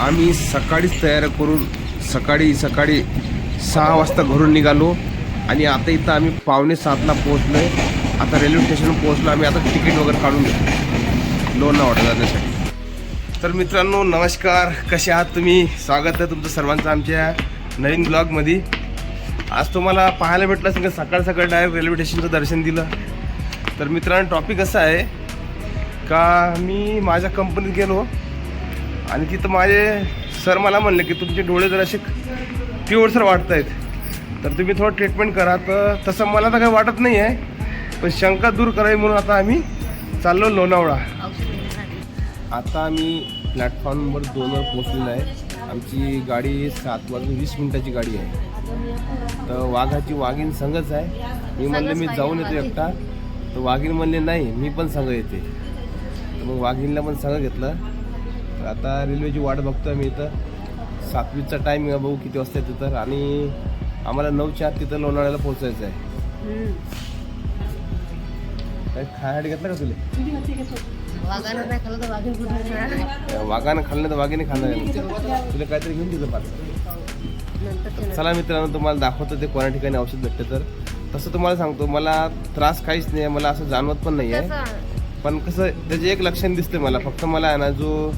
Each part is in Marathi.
आम्ही सकाळीच तयार करून सकाळी सकाळी सहा वाजता घरून निघालो. आणि आता इथं आम्ही पावणे सातला पोहोचलो आहे आता रेल्वे स्टेशन पोहोचलो. आम्ही आता तिकीट वगैरे काढून घेतो लोणावळा जाण्यासाठी. तर मित्रांनो नमस्कार. कसे आहात तुम्ही? स्वागत आहे तुमचं सर्वांचं आमच्या नवीन ब्लॉगमध्ये आज तुम्हाला पाहायला भेटलं असेल का? सकाळ सकाळ डायरेक्ट रेल्वे स्टेशनचं दर्शन दिलं. तर मित्रांनो टॉपिक असं आहे का? मी माझ्या कंपनीत गेलो. आणि तिथं माझे सर मला म्हणले की तुमचे डोळे जर असे पिवळसर वाटत आहेत तर तुम्ही थोडं ट्रीटमेंट करा. तर तसं मला तर काही वाटत नाही आहे पण शंका दूर करावी म्हणून आता आम्ही चाललो लोणावळा. आता आम्ही प्लॅटफॉर्मवर दोनवर पोचलेलो आहे. आमची गाडी सात वाजून वीस मिनिटाची गाडी आहे. तर वाघाची वाघीण संघच आहे. मी म्हणले मी जाऊन येतो एकटा. तर वाघीण म्हणले नाही मी पण संघ येते. तर मग वाघीणला पण संघ घेतलं. आता रेल्वेची वाट बघतोय मी इथं. सातवीचा टाईम बघू किती वाजता येतं तर. आणि आम्हाला नऊच्या आत तिथं लोणावळ्याला पोहोचायचं आहे. काय खायसाठी घेतलं का तुला? वाघानं खाल्लं तर? वाघानं खाणार? आहे. तुला काहीतरी घेऊन दिलं पार्सल नंतर ते चला मित्रांनो तुम्हाला दाखवतो ते कोणा ठिकाणी औषध भेटतं तर. तसं तुम्हाला सांगतो मला त्रास काहीच नाही आहे. मला असं जाणवत पण नाही आहे? पण कसं त्याचे एक लक्षण दिसते मला. फक्त मला आहे ना जो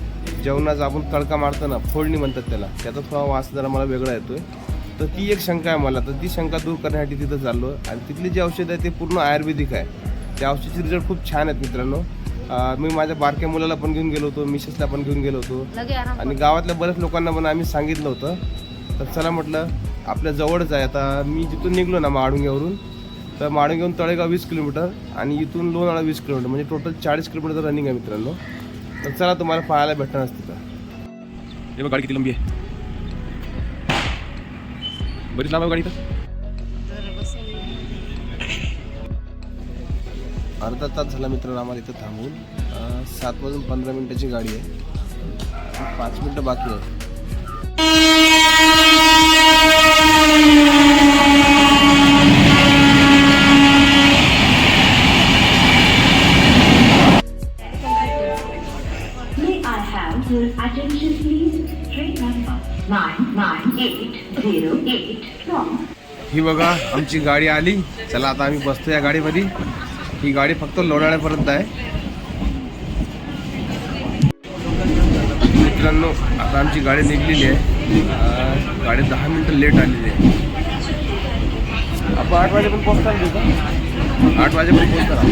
जेवणाचा आपण तडका मारतो ना फोडणी म्हणतात त्याला. त्याचा थोडा वास जरा मला वेगळा येतोय. तर ती एक शंका आहे मला. तर ती शंका दूर करण्यासाठी तिथं चाललो. आणि तिथली जी औषध आहे ते पूर्ण आयुर्वेदिक आहे. त्या औषधाचे रिझल्ट खूप छान आहेत मित्रांनो. मी माझ्या बारक्या मुलाला पण घेऊन गेलो होतो. मिसेसला पण घेऊन गेलो होतो. आणि गावातल्या बऱ्याच लोकांना पण आम्ही सांगितलं होतं. तर चला म्हटलं आपल्या जवळच आहे. आता मी जिथून निघलो ना माडुंग्यावरून तर माडुंग्याहून तळेगाव वीस किलोमीटर आणि इथून लोणाळा वीस किलोमीटर. म्हणजे टोटल चाळीस किलोमीटर रनिंग आहे मित्रांनो. तर चला तुम्हाला पाहायला भेटणार असते तर हे बघ गाडी किती लंबी आहे. बरीच लांब आहे गाडी तर अर्धा तास झाला मित्रांनो आम्हाला इथं थांबून. सात वाजून पंधरा मिनिटाची गाडी आहे. पाच मिनटं बाकी आहे. Your attention please? Train number 99808 from ही बघा आमची गाडी आली. चला आता आम्ही बसतो या गाडीमध्ये. ही गाडी फक्त लोणाळ्यापर्यंत आहे. मित्रांनो आता आमची गाडी निघलेली आहे. अं, गाडी दहा मिनटं लेट आलेली आहे. आपण आठ वाजेपर्यंत पोहोचता आठ वाजेपर्यंत पोहोचता.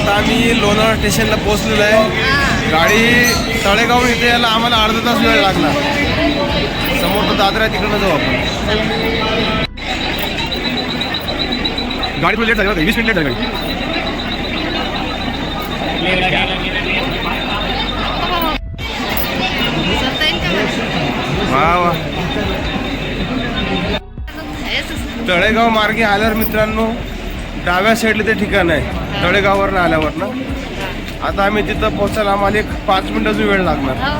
आता आम्ही लोणार स्टेशनला पोहोचलेलो आहे. गाडी तळेगाव इथे यायला आम्हाला अर्धा तास वेळ लागला. समोर तो दादरा आहे तिकडनं जाऊ आपण. गाडी लेट झाली वीस मिनिट लेट झाली वा वा. तळेगाव मार्गे आल्यावर मित्रांनो डाव्या साईडला ते ठिकाण आहे. तळेगाववरनं आल्यावर ना आता आम्ही तिथं पोहोचायला आम्हाला एक पाच मिनिटाचा वेळ लागणार. हो.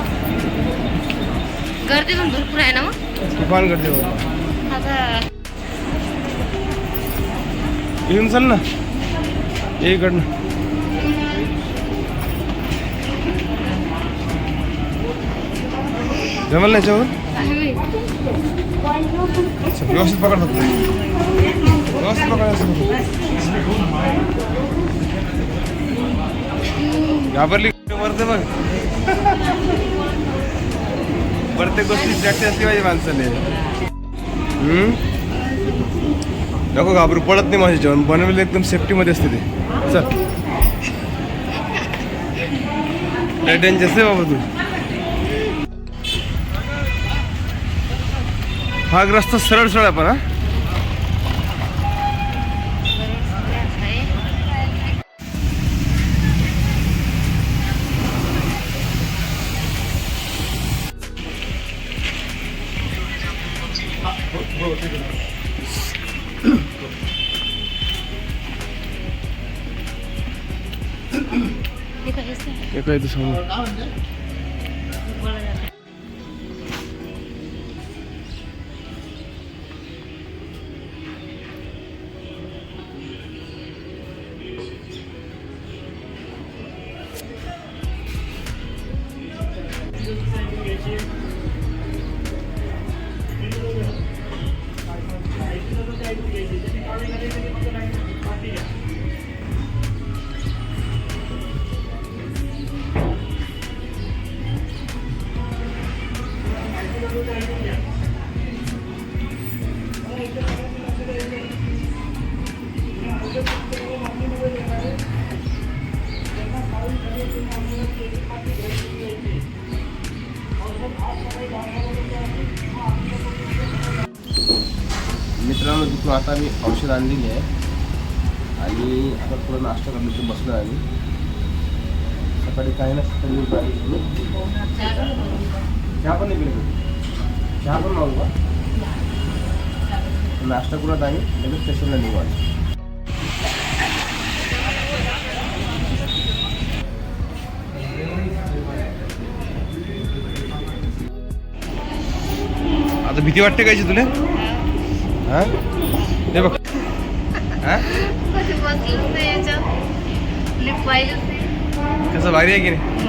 गर्दी पण भरपूर आहे ना मग? तुफान आता येऊन चल ना. इकडनं. जमल ना याच्यावर? आम्ही अच्छा, व्यवस्थित पकड फक्त व्यवस्थित पकड असं घाबरली वरते बघ. प्रत्येक गोष्टी प्रॅक्टिस असली पाहिजे माणसाने. नको घाबरू पडत नाही माझे जेवण. बनवले एकदम सेफ्टीमध्ये असते ते. चल. लय डेंजरस आहे बाबा तू. हा रस्ता सरळ सरळ आहे पण हा. असतं? हे काय तू सांगू बोला जरा. आता मी औषध आणलेली आहे. आणि आता थोडं नाश्ता करण्याचं बसलो आहे आम्ही. सकाळी काही ना सकाळी चहा पण नाही चहा पण मागू का? नाश्ता करत आता आम्ही लगेच स्टेशनला निघू आता भीती वाटते कायची तुला? हा? हे बघ. हा? कसं भारी आहे की नाही?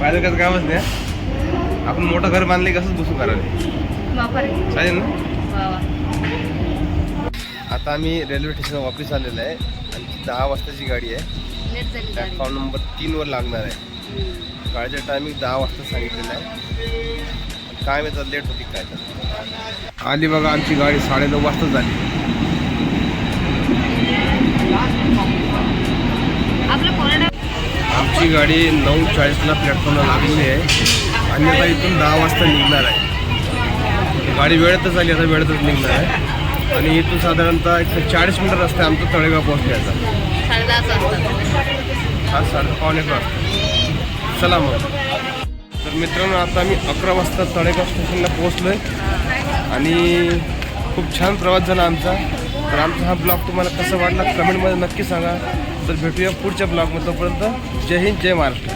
पाहिजे कसं कामच नाही? आपण मोठं घर बांधले कसंच बसू करायला बापरे चालेल ना? आता आम्ही रेल्वे स्टेशन वापस आलेलो आहे. आणि ती दहा वाजताची गाडी आहे. प्लॅटफॉर्म नंबर तीनवर लागणार आहे. गाडीचं टायमिंग दहा वाजता सांगितलेलं आहे. काय माहिती लेट होती काय तर आली बघा आमची गाडी साडेनऊ वाजता झाली. आमची गाडी नऊ चाळीसला प्लॅटफॉर्मला लागलेली आहे. आणि आता इथून दहा वाजता निघणार आहे. गाडी वेळेतच आली आता वेळेतच निघणार आहे. आणि इथून साधारणतः एक चाळीस मिनिट रस्ता आहे आमचा तळेगाव पोहोचण्याचा. साडे हा साडे पावणे वाजता चला मग. तर मित्रांनो आता आम्ही अकरा वाजता तळेगाव स्टेशनला पोहोचलो आहे आणि खूप छान प्रवास झाला आमचा. तर आमचा हा ब्लॉग तुम्हाला कसा वाटला कमेंटमध्ये नक्की सांगा. तर भेटूया पुढच्या ब्लॉगमध्ये तोपर्यंत जय हिंद जय महाराष्ट्र.